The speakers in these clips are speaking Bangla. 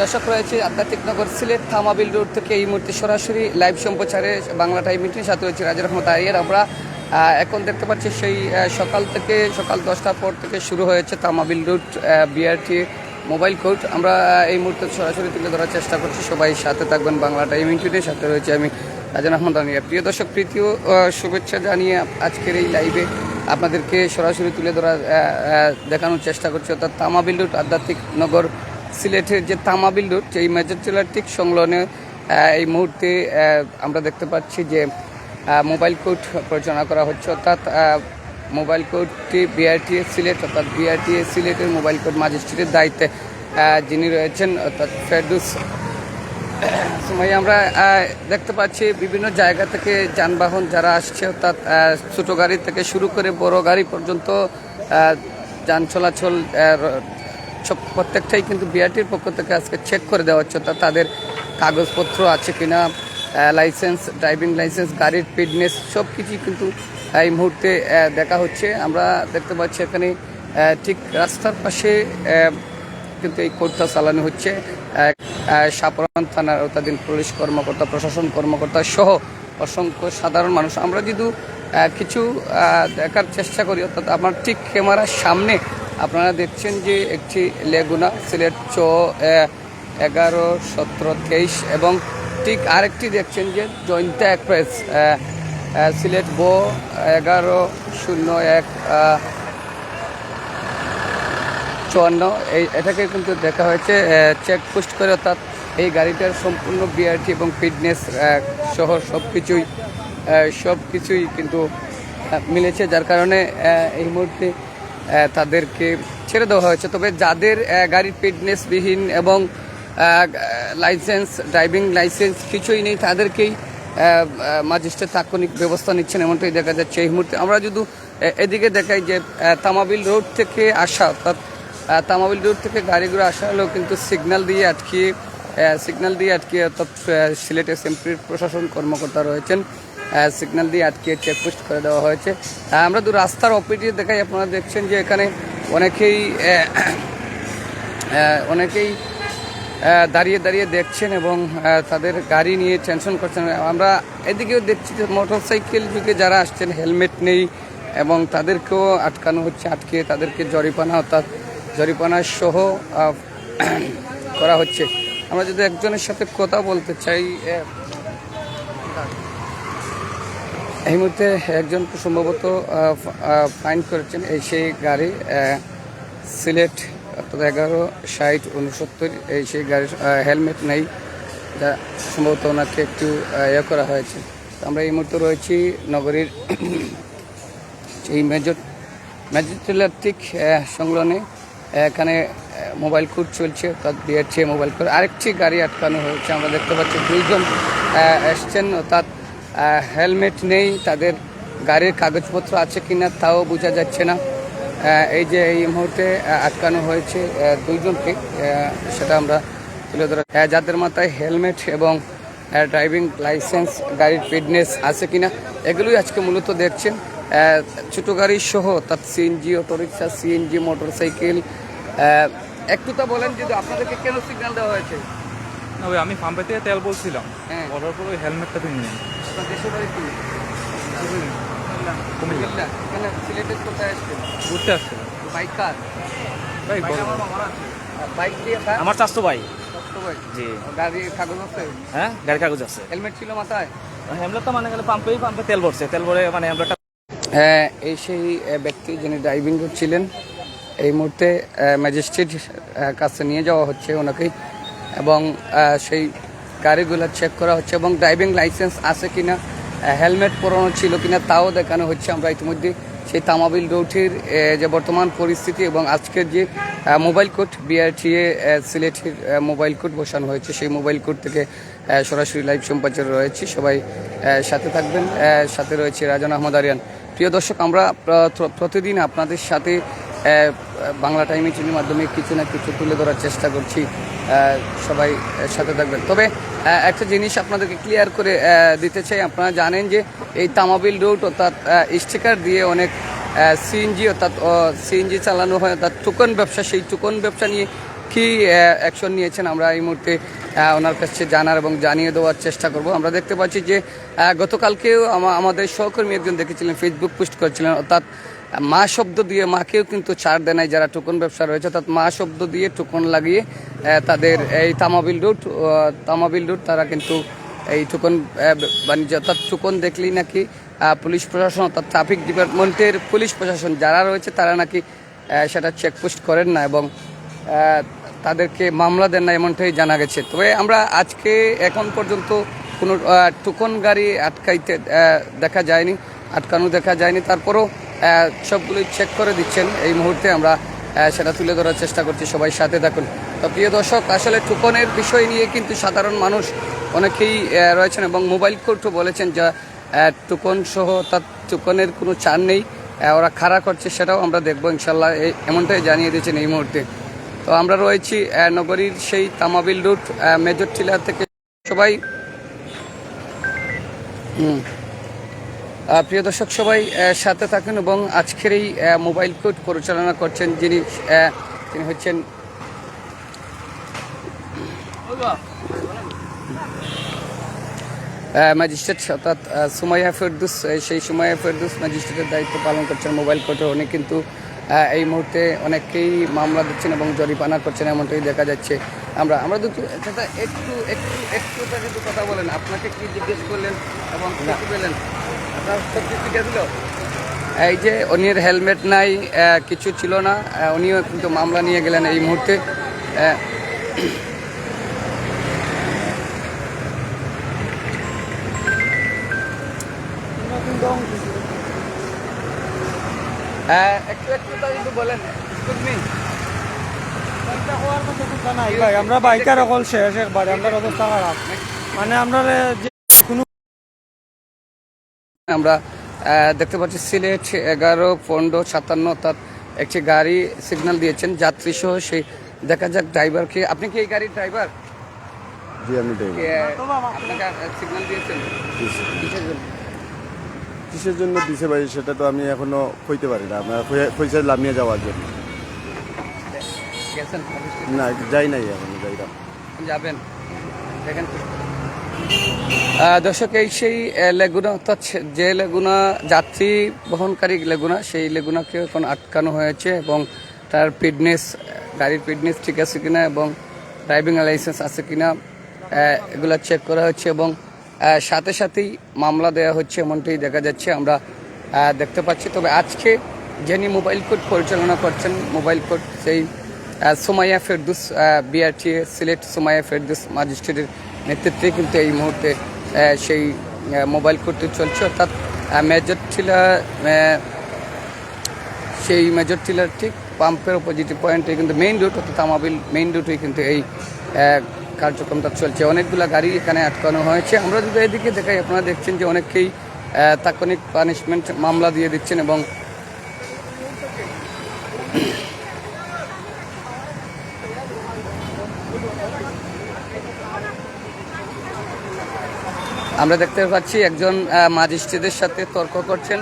দর্শক রয়েছে আধ্যাত্মিক নগর সিলেট, থামাবিল রোড থেকে এই মুহূর্তে সরাসরি লাইভ সম্প্রচারে বাংলা টাইম মিটিং সাথে রয়েছে রাজা রহমত আরিয়ার। আমরা এখন দেখতে পাচ্ছি সেই সকাল থেকে, সকাল দশটার পর থেকে শুরু হয়েছে Tamabil route BRT mobile court. আমরা এই মুহূর্তে সরাসরি তুলে ধরার চেষ্টা করছি। সবাই সাথে থাকবেন বাংলা টাইম মিটিংয়ের সাথে রয়েছে আমি রাজন আহমদ আনিয়া প্রিয় দর্শক প্রীতিও শুভেচ্ছা জানিয়ে আজকের এই লাইভে আপনাদেরকে সরাসরি তুলে ধরার দেখানোর চেষ্টা করছি। অর্থাৎ তামাবিল রুট আধ্যাত্মিক নগর সিলেটের যে তামাবিল রোড, এই মেজর টিলার ঠিক সংলগ্নে এই মুহূর্তে আমরা দেখতে পাচ্ছি যে মোবাইল কোর্ট পরিচালনা করা হচ্ছে। অর্থাৎ মোবাইল কোর্টটি বিআরটিএ সিলেট, অর্থাৎ বিআরটিএ সিলেটের মোবাইল কোর্ট ম্যাজিস্ট্রেটের দায়িত্বে যিনি রয়েছেন, অর্থাৎ ফেরদুস। সময় আমরা দেখতে পাচ্ছি বিভিন্ন জায়গা থেকে যানবাহন যারা আসছে, অর্থাৎ ছোট গাড়ি থেকে শুরু করে বড় গাড়ি পর্যন্ত যান চলাচল সব প্রত্যেকটাই কিন্তু বিআরটির পক্ষ থেকে আজকে চেক করে দেওয়া হচ্ছে। অর্থাৎ তাদের কাগজপত্র আছে কিনা লাইসেন্স ড্রাইভিং লাইসেন্স গাড়ির ফিটনেস সব কিছুই কিন্তু এই মুহূর্তে দেখা হচ্ছে। আমরা দেখতে পাচ্ছি এখানে ঠিক রাস্তার পাশে কিন্তু এই কোর্টটা চালানো হচ্ছে। সাপরান থানার আওতাধীন পুলিশ কর্মকর্তা, প্রশাসন কর্মকর্তা সহ অসংখ্য সাধারণ মানুষ। আমরা যদি কিছু দেখার চেষ্টা করি, অর্থাৎ আমার ঠিক ক্যামেরার সামনে আপনারা দেখছেন যে একটি লেগুনা, সিলেট চ এগারো, সতেরো, তেইশ এবং ঠিক আরেকটি দেখছেন যে জয়ন্তা এক্সপ্রেস সিলেট ব, এগারো, শূন্য এক চুয়ান্ন। এই, এটাকে কিন্তু দেখা হয়েছে চেকপোস্ট করে, অর্থাৎ এই গাড়িটার সম্পূর্ণ বিআরটি এবং ফিটনেস সহ সব কিছুই সব কিছুই কিন্তু মিলেছে, যার কারণে এই মুহূর্তে তাদেরকে ছেড়ে দেওয়া হয়েছে। তবে যাদের গাড়ির ফিটনেসবিহীন এবং লাইসেন্স ড্রাইভিং লাইসেন্স কিছুই নেই, তাদেরকেই ম্যাজিস্ট্রেট তাৎক্ষণিক ব্যবস্থা নিচ্ছেন, এমনটাই দেখা যাচ্ছে এই মুহূর্তে। আমরা যদি এদিকে দেখাই যে তামাবিল রোড থেকে আসা, অর্থাৎ তামাবিল রোড থেকে গাড়িগুলো আসা হলেও কিন্তু সিগন্যাল দিয়ে আটকিয়ে সিগন্যাল দিয়ে আটকে অর্থাৎ সিলেট এসএমপির প্রশাসন কর্মকর্তা রয়েছেন। সিগন্যাল দিয়ে আটকিয়ে চেকপোস্ট করে দেওয়া হয়েছে। আমরা দু রাস্তার অপিটি দেখাই, আপনারা দেখছেন যে এখানে অনেকেই অনেকেই দাঁড়িয়ে দাঁড়িয়ে দেখছেন এবং তাদের গাড়ি নিয়ে টেনশন করছেন। আমরা এদিকেও দেখছি যে মোটর সাইকেল যুগে যারা আসছেন হেলমেট নেই এবং তাদেরকেও আটকানো হচ্ছে, আটকে তাদেরকে জরিপানা অর্থাৎ জরিপানা সহ করা হচ্ছে। আমরা যদি একজনের সাথে কথা বলতে চাই এই মুহূর্তে একজন সম্ভবত ফাইন করেছেন এই সেই গাড়ি সিলেট অর্থাৎ এগারো ষাট উনসত্তর এই সেই গাড়ির হেলমেট নেই, যা সম্ভবত ওনাকে একটু ইয়ে করা হয়েছে। আমরা এই মুহূর্তে রয়েছি নগরীর এই মেজর টিলার ঠিক সংলগ্নে। এখানে মোবাইল কোর্ট চলছে অর্থাৎ বিআরটি মোবাইল কোর্ট আরেকটি গাড়ি আটকানো হয়েছে, আমরা দেখতে পাচ্ছি দুইজন এসছেন অর্থাৎ হেলমেট নেই, তাদের গাড়ির কাগজপত্র আছে কিনা তাও বোঝা যাচ্ছে না। এই যে এই মুহূর্তে আটকানো হয়েছে দুইজনকে সেটা আমরা তুলে ধরা যাদের মাথায় হেলমেট এবং ড্রাইভিং লাইসেন্স, গাড়ির ফিটনেস আছে কিনা, এগুলোই আজকে মূলত দেখছেন। ছোট গাড়ি সহ অর্থাৎ CNG auto rickshaw CNG motorcycle একটু তো বলেন যদি আপনাদেরকে কেন সিগন্যাল দেওয়া হয়েছে? না ওই আমি পাম্পে থেকে তেল বলছিলাম। হ্যাঁ। বলার পর ওই হেলমেটটা পিনি নেই। আপনার দেশের বাড়ি কি? কুমিল্লা। এখানে সিলেটের কোথায় আসছেন? ঘুরতে আসছিল বাইক কার? ভাই বাইক দিয়ে আমার চাষতো ভাই। ভাই? জি। কাগজ আছে? হ্যাঁ গাড়ি কাগজ আছে। হেলমেট ছিল মাথায়? হেমলেট তো মানে গেলে পাম্পেই পাম্পে তেল ভরছে। তেল ভরে মানে হ্যাঁ, এই সেই ব্যক্তি যিনি ড্রাইভিং করছিলেন এই মুহূর্তে ম্যাজিস্ট্রেট কাছে নিয়ে যাওয়া হচ্ছে ওনাকে এবং সেই গাড়িগুলো চেক করা হচ্ছে এবং ড্রাইভিং লাইসেন্স আছে কিনা হেলমেট পরানো ছিল কিনা তাও দেখানো হচ্ছে। আমরা ইতিমধ্যে সেই তামাবিল রোডের যে বর্তমান পরিস্থিতি এবং আজকের যে মোবাইল কোর্ট বিআরটিএ সিলেটের মোবাইল কোর্ট বসানো হয়েছে। সেই মোবাইল কোর্ট থেকে সরাসরি লাইভ সম্প্রচার রয়েছে। সবাই সাথে থাকবেন। সাথে রয়েছে রাজন আহমদ আরিয়ান। প্রিয় দর্শক, আমরা প্রতিদিন আপনাদের সাথে বাংলা টাইমে টিভির মাধ্যমে কিছু না কিছু তুলে ধরার চেষ্টা করছি সবাই সাথে থাকবেন। তবে একটা জিনিস আপনাদেরকে ক্লিয়ার করে দিতে চাই। আপনারা জানেন যে এই তামাবিল রুট অর্থাৎ স্টিকার দিয়ে অনেক সিএনজি অর্থাৎ সিএনজি চালানো হয়, অর্থাৎ টোকন ব্যবসা। সেই টোকন ব্যবসা নিয়ে কি অ্যাকশন নিয়েছেন আমরা এই মুহূর্তে ওনার কাছে জানার এবং জানিয়ে দেওয়ার চেষ্টা করব। আমরা দেখতে পাচ্ছি যে গতকালকেও আমাদের সহকর্মী একজন দেখেছিলেন ফেসবুক পোস্ট করেছিলেন, অর্থাৎ মা শব্দ দিয়ে মাকেও কিন্তু ছাড় দেয় নাই যারা টোকন ব্যবসা রয়েছে, অর্থাৎ মা শব্দ দিয়ে টোকন লাগিয়ে তাদের এই তামাবিল রুট তামাবিল রুট তারা কিন্তু এই টোকন বাণিজ্য, অর্থাৎ টোকন দেখলেই নাকি পুলিশ প্রশাসন, অর্থাৎ ট্রাফিক ডিপার্টমেন্টের পুলিশ প্রশাসন যারা রয়েছে তারা নাকি সেটা চেকপোস্ট করেন না এবং তাদেরকে মামলা দেন না এমনটাই জানা গেছে। তবে আমরা আজকে এখন পর্যন্ত কোনো টোকন গাড়ি আটকাইতে দেখা যায়নি, আটকানো দেখা যায়নি। তারপরও সবগুলোই চেক করে দিচ্ছেন। এই মুহূর্তে আমরা সেটা তুলে ধরার চেষ্টা করছি সবাই সাথে থাকুন। তো প্রিয় দর্শক, আসলে টোকনের বিষয় নিয়ে কিন্তু সাধারণ মানুষ অনেকেই রয়েছেন এবং মোবাইল কোর্টও বলেছেন যা টোকন সহ তার টুকনের কোনো চার নেই। ওরা খাড়া করছে সেটাও আমরা দেখব ইনশাল্লাহ এমনটাই জানিয়ে দিয়েছেন এই মুহূর্তে। তো আমরা রয়েছি নগরীর সেই তামাবিল রুট মেজর টিলা থেকে সবাই। হুম। প্রিয় দর্শক সবাই সাথে থাকুন এবং আজকের এই মোবাইল কোর্ট পরিচালনা করছেন যিনি তিনি হচ্ছেন ম্যাজিস্ট্রেট অর্থাৎ সুমাইয়া ফেরদুস। সেই সুমাইয়া ফেরদুস ম্যাজিস্ট্রেটের দায়িত্ব পালন করছেন মোবাইল কোর্টে। উনি কিন্তু এই মুহূর্তে অনেকেই মামলা দিচ্ছেন এবং জরিমানা করছেন এমনটাই দেখা যাচ্ছে। আমরা আমরা দুটো একটু একটু একটু কথা বলেন। আপনাকে কি জিজ্ঞেস করলেন এবং পেলেন? এই যে উনির হেলমেট নাই কিছু ছিল না। উনিও কিন্তু মামলা নিয়ে গেলেন এই মুহূর্তে। আমরা বাইকার অকল শেষ একবারে আমরা অবস্থা খারাপ। মানে আমরা আমরা দেখতে পাচ্ছি সিলেট এগারো পনেরো সাতান্ন অর্থাৎ একটি গাড়ি সিগন্যাল দিয়েছেন যাত্রী সহ সেই দেখা যাক ড্রাইভারকে আপনি কি এই গাড়ির ড্রাইভার জি আমি সিগন্যাল দিয়েছেন? কিসের জন্য? কিসের জন্য দিছে ভাই সেটা তো আমি এখনও কইতে পারি না। আপনার পয়সা লামিয়ে যাওয়ার জন্য। না যাই নাই এখনও যাই না। যাবেন। দেখেন দর্শক, এই সেই লেগুনা অর্থাৎ যে লেগুনা যাত্রী বহনকারী লেগুনা সেই লেগুনাকে এখন আটকানো হয়েছে এবং তার ফিটনেস গাড়ির ফিটনেস ঠিক আছে কিনা এবং ড্রাইভিং লাইসেন্স আছে কিনা এগুলা চেক করা হচ্ছে এবং সাথে সাথেই মামলা দেওয়া হচ্ছে এমনটাই দেখা যাচ্ছে, আমরা দেখতে পাচ্ছি। তবে আজকে যিনি মোবাইল কোর্ট পরিচালনা করছেন মোবাইল কোর্ট সেই সুমাইয়া ফেরদুস বিআরটিএ সিলেট সোমাইয়া ফেরদুস ম্যাজিস্ট্রেটের নেতৃত্বে কিন্তু এই মুহূর্তে সেই মোবাইল কোর্টটি চলছে। অর্থাৎ মেজর টিলা আহ, সেই মেজর টিলার ঠিক পাম্পের অপোজিটিভ পয়েন্টে কিন্তু মেইন রুট অর্থাৎ তামাবিল মেইন রুটেই কিন্তু এই কার্যক্রমটা চলছে। অনেকগুলা গাড়ি এখানে আটকানো হয়েছে। আমরা যদি এদিকে দেখাই আপনারা দেখছেন যে অনেকেই তাৎক্ষণিক পানিশমেন্ট মামলা দিয়ে দিচ্ছেন এবং আমরা দেখতে পাচ্ছি একজন ম্যাজিস্ট্রেটের সাথে তর্ক করছেন।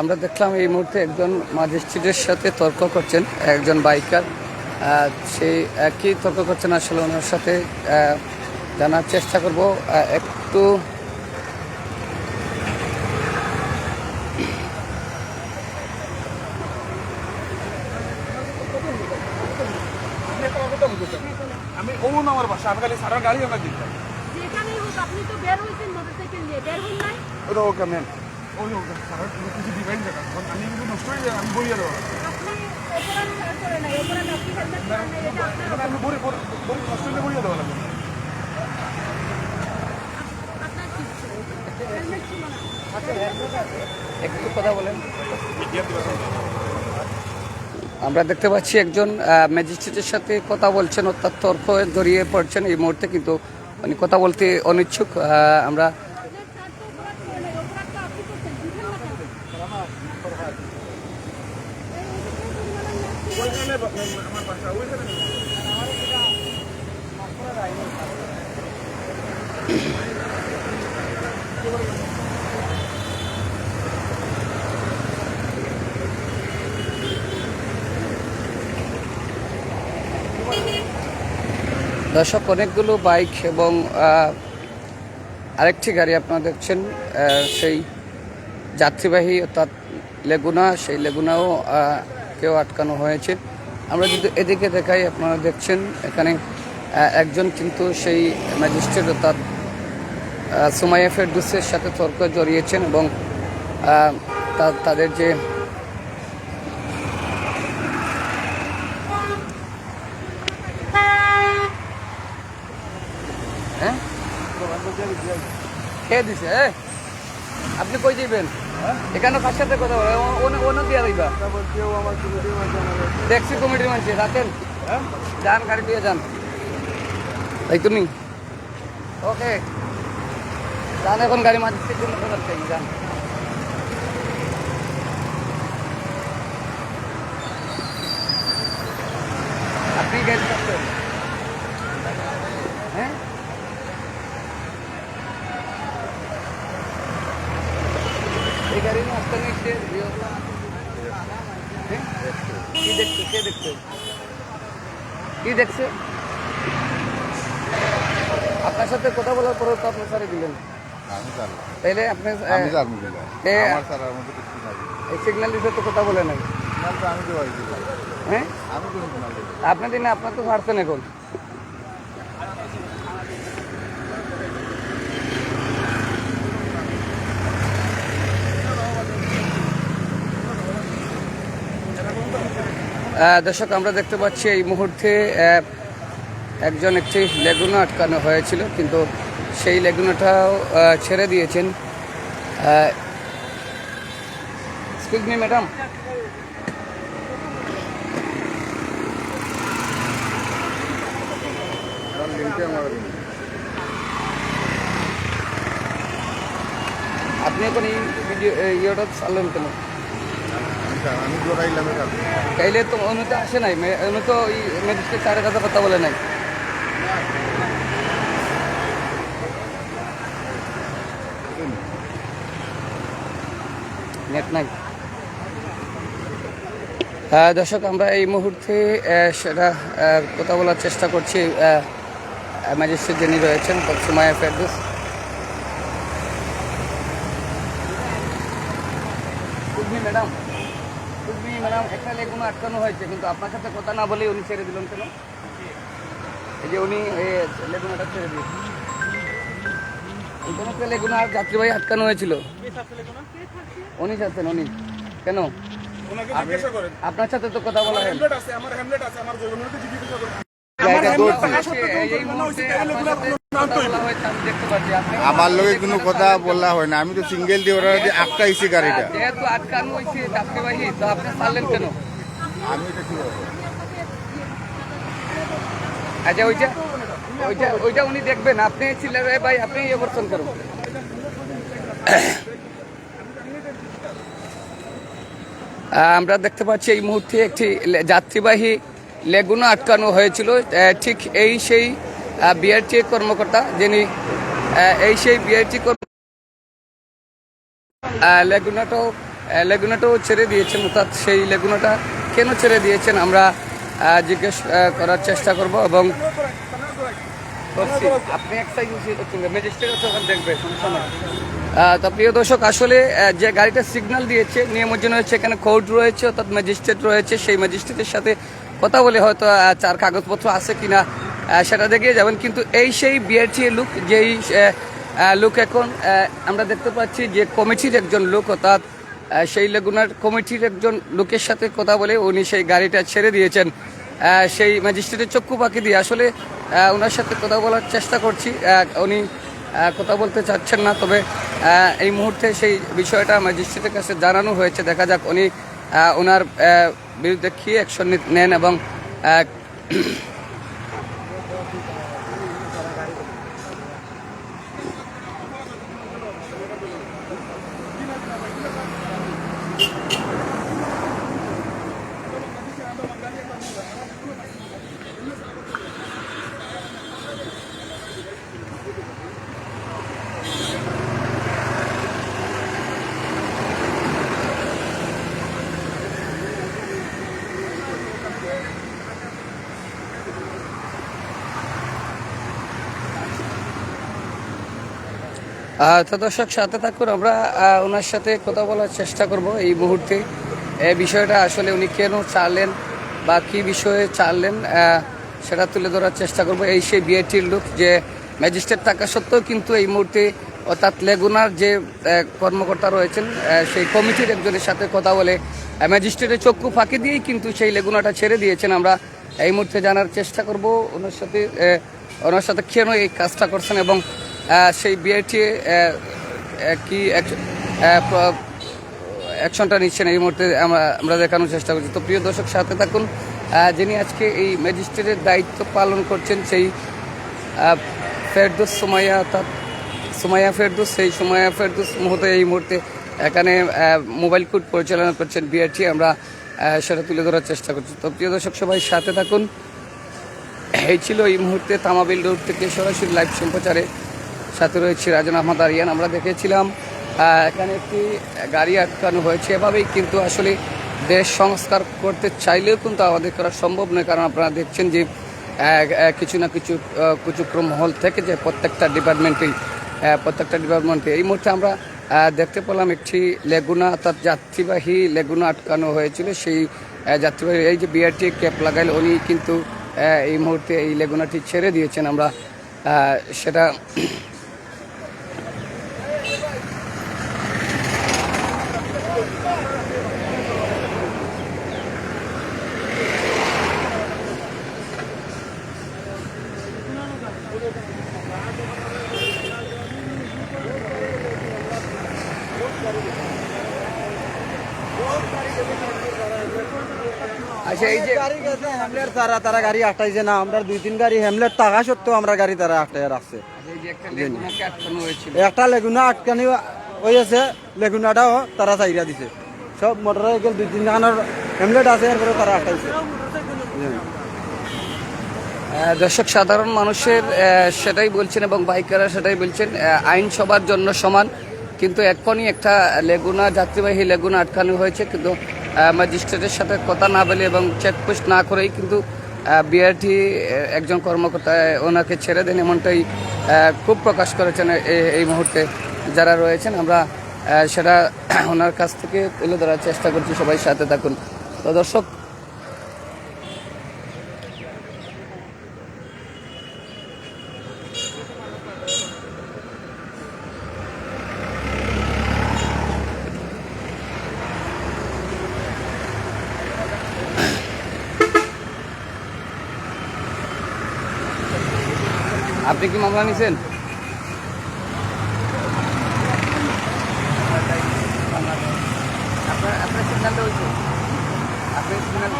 আমরা দেখলাম এই মুহূর্তে একজন ম্যাজিস্ট্রেটের সাথে তর্ক করছেন একজন বাইকার। আহ, সে কি তর্ক করছেন আসলে ওনার সাথে? আহ, জানার চেষ্টা করব। একটু আমি অমন আমার সারা গাড়ি আমরা দিতাম যেখানেই হোক আপনি তো বের হয়েছেন মোটরসাইকেল নিয়ে। বের হন নাই? ওটা ওকে ম্যাম ওই সারা কিছু ডিপেন্ড দেখা আমি কিন্তু নষ্ট হয়ে আমি বলিয়ে দেবো। আপনি অপরাধ ছাড়া করে নাই অপরাধ আপনি হেলমেট পরেন নাই? এটা আপনার আমি বলি বলি নষ্ট বলিয়ে দেবো লাগবে আপনার ঠিক ছিল? হেলমেট ছিল একটু কথা বলেন। আমরা দেখতে পাচ্ছি একজন ম্যাজিস্ট্রেটের সাথে কথা বলছেন, অর্থাৎ তর্ক জড়িয়ে পড়ছেন এই মুহূর্তে, কিন্তু উনি কথা বলতে অনিচ্ছুক। আমরা ছাড় তো অপরাধ করে নাই অপরাধ তো আপনি করছেন বুঝেন না কেন আমার বাসা ওইখানে দর্শক, অনেকগুলো বাইক এবং আরেকটি গাড়ি আপনারা দেখছেন সেই যাত্রীবাহী অর্থাৎ লেগুনা, সেই লেগুনাও কেউ আটকানো হয়েছে। আমরা যদি এদিকে দেখাই, আপনারা দেখছেন, এখানে একজন কিন্তু সেই ম্যাজিস্ট্রেট অর্থাৎ সুমাইয়া ফেরদুসের সাথে তর্ক জড়িয়েছেন এবং তাদের যে হ্যাঁ কে দিছে এ? আপনি কই যাইবেন? এখানে কার সাথে কথা বলে? অন্য দিয়া দিবা ট্যাক্সি কমিটির মানুষ রাখেন যান, গাড়ি দিয়ে যান। তাই তুমি। ওকে। যান, এখন গাড়ি মাঝে জন্য যান। আপনি গাড়ি চালাচ্ছেন হ্যাঁ এই গাড়ি নিয়ে আসতে নেই সে হ্যাঁ? কি দেখছে কে দেখছে কি দেখছে আপনার সাথে কথা বলার পরে তো আপনি সারে দিলেন। আমি জানি। তাইলে আপনি আমি জানি আমার স্যার মধ্যে কিছু নাই। এই সিগন্যাল দিতে তো কথা বলে নাই। আমি হ্যাঁ? আমি কোনো আপনার দিনে আপনার তো ছাড়ছেন এখন। দর্শক আমরা দেখতে পাচ্ছি এই মুহূর্তে একজন একটি লেগুনা আটকানো হয়েছিল কিন্তু সেই লেগুনাটাও ছেড়ে দিয়েছেন। এক্সকিউজ মি ম্যাডাম আপনি এখন এই ভিডিও ইয়েটা চাললেন কেন? আমি দৌড়াইলাম এটা তো অনু তো আসে নাই অনু তো ওই ম্যাজিস্ট্রেট স্যারের কাছে কথা বলে নাই। দর্শক, আমরা এই মুহূর্তে সেটা কথা বলার চেষ্টা করছি ম্যাজিস্ট্রেট যিনি রয়েছেন সুমায়া ফেরদুস ম্যাডাম ম্যাডাম একটা লেগুনো আটকানো হয়েছে, কিন্তু আপনার সাথে কথা না বলে উনি ছেড়ে কেন? এই যে উনি লেগুনাটা ছেড়ে একটা আর যাত্রীবাহী আটকানো হয়েছিল। উনি উনি। কেন? আপনার সাথে তো কথা বলা আমার লগে কোনো কথা বলা হয় না আমি তো সিঙ্গেল দিয়ে ওরা আটকাইছি গাড়িটা। যেহেতু আটকানো হয়েছে যাত্রীবাহী তো আপনি ছাড়লেন কেন? আমি এটা কি বলব? আচ্ছা ওইটা ওইটা ওইটা উনি দেখবেন। আপনি ছিলেন রে ভাই আপনি ইয়ে করছেন কেন আমরা দেখতে পাচ্ছি এই মুহূর্তে একটি যাত্রীবাহী লেগুনা আটকানো হয়েছিল ঠিক এই সেই বিআরটি কর্মকর্তা যিনি এই সেই বিআরটি লেগুনাটাও লেগুনাটাও ছেড়ে দিয়েছেন অর্থাৎ সেই লেগুনাটা কেন ছেড়ে দিয়েছেন আমরা জিজ্ঞেস করার চেষ্টা করব এবং। আপনি এক্সাইজ ম্যাজিস্ট্রেট আছে ওখানে দেখবে সমস্যা নাই। আহ, তো প্রিয় দর্শক, আসলে যে গাড়িটা সিগন্যাল দিয়েছে নিয়মজন হয়েছে এখানে কোর্ট রয়েছে, অর্থাৎ ম্যাজিস্ট্রেট রয়েছে, সেই ম্যাজিস্ট্রেটের সাথে কথা বলে হয়তো চার কাগজপত্র আছে কিনা সেটা দেখিয়ে যাবেন। কিন্তু এই সেই বিআরটি লুক যেই লোক এখন আমরা দেখতে পাচ্ছি যে কমিটির একজন লোক, অর্থাৎ সেই লেগুনার কমিটির একজন লোকের সাথে কথা বলে উনি সেই গাড়িটা ছেড়ে দিয়েছেন। সেই ম্যাজিস্ট্রেটের চক্ষু পাখি দিয়ে আসলে ওনার সাথে কথা বলার চেষ্টা করছি। উনি কথা বলতে চাচ্ছেন না, তবে এই মুহূর্তে সেই বিষয়টা ম্যাজিস্ট্রেটের কাছে জানানো হয়েছে। দেখা যাক উনি ওনার বিরুদ্ধে কী অ্যাকশন নেন এবং তো দর্শক সাথে থাকুন আমরা ওনার সাথে কথা বলার চেষ্টা করব এই মুহূর্তে। এই বিষয়টা আসলে উনি কেন চাইলেন বা কী বিষয়ে চাইলেন আহ, সেটা তুলে ধরার চেষ্টা করব। এই সেই বিয়েটির লোক যে ম্যাজিস্ট্রেট থাকা সত্ত্বেও কিন্তু এই মুহূর্তে অর্থাৎ লেগুনার যে কর্মকর্তা রয়েছেন সেই কমিটির একজনের সাথে কথা বলে ম্যাজিস্ট্রেটের চক্ষু ফাঁকি দিয়েই কিন্তু সেই লেগুনাটা ছেড়ে দিয়েছেন। আমরা এই মুহূর্তে জানার চেষ্টা করব ওনার সাথে ওনার সাথে কেন এই কাজটা করছেন এবং সেই বিয়েটি কি অ্যাকশনটা নিচ্ছেন এই মুহূর্তে আমরা দেখানোর চেষ্টা করছি। তো প্রিয় দর্শক, সাথে থাকুন। যিনি আজকে এই ম্যাজিস্ট্রেটের দায়িত্ব পালন করছেন সেই ফেরদৌস সুমাইয়া, অর্থাৎ সুমাইয়া ফেরদৌস, সেই সুমাইয়া ফেরদৌস মুহূর্তে এই মুহূর্তে এখানে মোবাইল কোর্ট পরিচালনা করছেন বিআরটি। আমরা সেটা তুলে ধরার চেষ্টা করছি। তো প্রিয় দর্শক, সবাই সাথে থাকুন। এই ছিল এই মুহূর্তে তামাবিল রোড থেকে সরাসরি লাইভ সম্প্রচারে সাথে রয়েছে রাজন আহমদ আরিয়ান। আমরা দেখেছিলাম এখানে একটি গাড়ি আটকানো হয়েছে। এভাবেই কিন্তু আসলে দেশ সংস্কার করতে চাইলেও কিন্তু আমাদের করা সম্ভব নয়। কারণ আপনারা দেখছেন যে কিছু না কিছু আহ, কুচক্র মহল থেকে যে প্রত্যেকটা ডিপার্টমেন্টেই প্রত্যেকটা ডিপার্টমেন্টে এই মুহূর্তে আমরা দেখতে পেলাম একটি লেগুনা অর্থাৎ যাত্রীবাহী লেগুনা আটকানো হয়েছিল। সেই যাত্রীবাহী এই যে বিআরটি ক্যাপ লাগাইল উনি কিন্তু এই মুহূর্তে এই লেগুনাটি ছেড়ে দিয়েছেন। আমরা সেটা আচ্ছা এই যে গাড়ি গেছে হ্যামলেট তারা তারা গাড়ি আটটাইছে না। আমরা দুই তিন গাড়ি হ্যামলেট টাকা সত্ত্বেও আমরা গাড়ি তারা আটটাই রাখছে। একটা হয়েছিল। একটা লেগুনা আটকানি হয়েছে লেগুনাটাও তারা চাইরা দিছে। সব মোটর সাইকেল দুই তিন খানের হ্যামলেট আছে এরপরে তারা আটটাইছে আহ, দর্শক সাধারণ মানুষের সেটাই বলছেন এবং বাইকাররা সেটাই বলছেন আইন সবার জন্য সমান। কিন্তু এখনই একটা লেগুনা, যাত্রীবাহী লেগুনা আটকানো হয়েছে, কিন্তু ম্যাজিস্ট্রেটের সাথে কথা না বলে এবং চেকপোস্ট না করেই কিন্তু বিআরটি একজন কর্মকর্তা ওনাকে ছেড়ে দেন এমনটাই খুব প্রকাশ করেছেন এই মুহূর্তে যারা রয়েছেন। আমরা সেটা ওনার কাছ থেকে তুলে ধরার চেষ্টা করছি। সবাই সাথে থাকুন। তো দর্শক আপনি কি মামলা নিছেন? আপনার আপনার সিদ্ধান্ত হয়েছে। আপনার সিদ্ধান্ত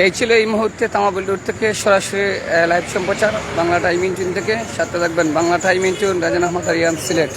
এই ছিল এই মুহূর্তে তামাবিল রোড থেকে সরাসরি লাইভ সম্প্রচার বাংলা টাইম ইঞ্জিন থেকে। সাথে থাকবেন বাংলা টাইম ইঞ্জিন রাজান আহমদ আরিয়ান সিলেট।